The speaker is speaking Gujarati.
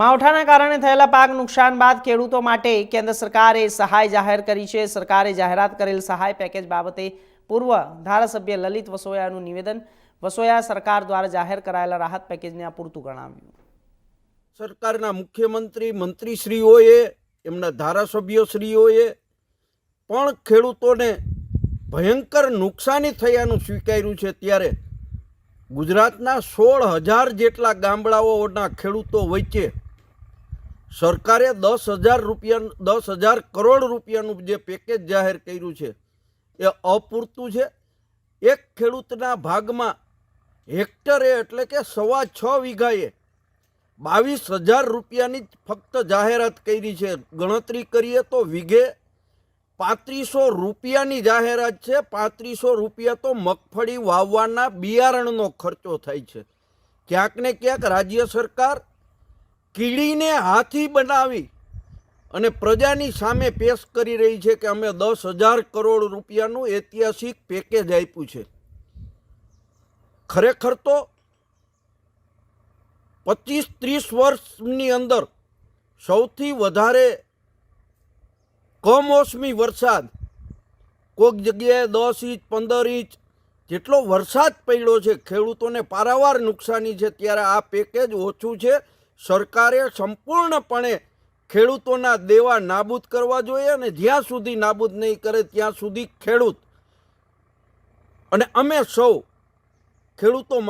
માવઠાના કારણે થયેલા પાક નુકસાન બાદ ખેડૂતો માટે કેન્દ્ર સરકારે સહાય જાહેર કરી છે. સરકારે જાહેરાત કરેલ સહાય પેકેજ બાબતે પૂર્વ ધારાસભ્ય લલિત વસોયાનું નિવેદન વસોયા સરકાર દ્વારા જાહેર કરાયેલા રાહત પેકેજને અપૂરતું ગણાવ્યું. સરકારના મુખ્યમંત્રી મંત્રીશ્રીઓએ, એમના ધારાસભ્યશ્રીઓએ પણ ખેડૂતોને ભયંકર નુકસાની થયાનું સ્વીકાર્યું છે. ત્યારે ગુજરાતના સોળ હજાર જેટલા ગામડાઓના ખેડૂતો વચ્ચે સરકારે દસ હજાર રૂપિયા, દસ હજાર કરોડ રૂપિયાનું જે પેકેજ જાહેર કર્યું છે, એ અપૂરતું છે. એક ખેડૂતના ભાગમાં હેક્ટરે એટલે કે સવા છ વીઘાએ બાવીસ હજાર રૂપિયાની ફક્ત જાહેરાત કરી છે. ગણતરી કરીએ તો વીઘે પાંત્રીસો રૂપિયાની જાહેરાત છે. પાંત્રીસો રૂપિયા તો મગફળી વાવવાના બિયારણનો ખર્ચો થાય છે. ક્યાંક ને ક્યાંક રાજ્ય સરકાર કીડીને હાથી બનાવી અને પ્રજાની સામે પેશ કરી રહી છે કે અમે દસ હજાર કરોડ રૂપિયાનું ઐતિહાસિક પેકેજ આપ્યું છે. ખરેખર તો પચીસ ત્રીસ વર્ષની અંદર સૌથી વધારે કમોસમી વરસાદ કોઈક જગ્યાએ દસ ઇંચ, પંદર ઇંચ જેટલો વરસાદ પડ્યો છે, ખેડૂતોને પારાવાર નુકસાની છે, ત્યારે આ પેકેજ ઓછું છે. સરકારે સંપૂર્ણપણે ખેડૂતોના દેવા નાબૂદ કરવા જોઈએ અને જ્યાં સુધી નાબૂદ નહીં કરે ત્યાં સુધી ખેડૂત અને અમે સૌ ખેડૂતો